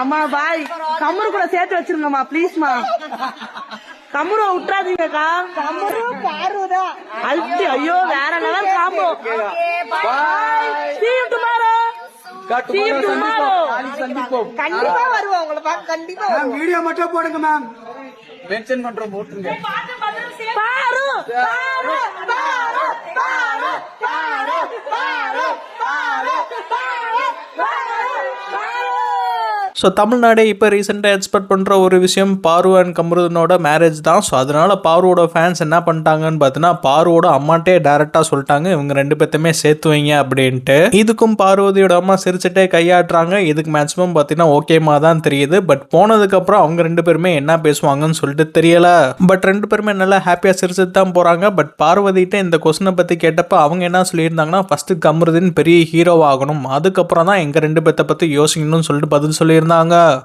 அம்மா பாய் கம்முரு கூட சேர்த்து வச்சிருங்கம்மா ப்ளீஸ்மா கம்முரு விட்டுறாதீங்கக்கா கம்முரு பாருதா அல்டி ஐயோ வேற level combo bye see you tomorrow see you tomorrow சந்திப்போம் கண்டிப்பா வருவோம் உங்களை பார்க்க கண்டிப்பா மேம் வீடியோ மட்டும் போடுங்க மேம் மென்ஷன் பண்றோம் போட்டுங்க பாரு பாரு பாரு பாரு பாரு பாரு பாரு ஸோ தமிழ்நாடே இப்போ ரீசெண்டாக எக்ஸ்பெக்ட் பண்ணுற ஒரு விஷயம் பாரு அண்ட் கமருதனோட மேரேஜ் தான். ஸோ அதனால் பாருவோட ஃபேன்ஸ் என்ன பண்ணிட்டாங்கன்னு பார்த்தீங்கன்னா பாருவோட அம்மாட்டே டேரெக்டாக சொல்லிட்டாங்க. இவங்க ரெண்டு பேர்த்துமே சேர்த்து வைங்க அப்படின்ட்டு. இதுக்கும் பார்வதியோட அம்மா சிரிச்சுட்டே கையாட்டுறாங்க. இதுக்கு மேக்ஸிமம் பார்த்தீங்கன்னா ஓகேமா தான் தெரியுது. பட் போனதுக்கப்புறம் அவங்க ரெண்டு பேருமே என்ன பேசுவாங்கன்னு சொல்லிட்டு தெரியல. பட் ரெண்டு பேருமே நல்லா ஹாப்பியாக சிரிச்சுட்டு தான் போகிறாங்க பட் பார்வதிகிட்ட இந்த கொஸ்டினை பற்றி கேட்டப்ப அவங்க என்ன சொல்லியிருந்தாங்கன்னா ஃபஸ்ட்டு கமருதின் பெரிய ஹீரோ ஆகணும் அதுக்கப்புறம் தான் எங்கள் ரெண்டு பேர்த்த பற்றி யோசிக்கணும்னு சொல்லிட்டு பதில் சொல்லியிருந்தாங்க. இருந்தாங்க.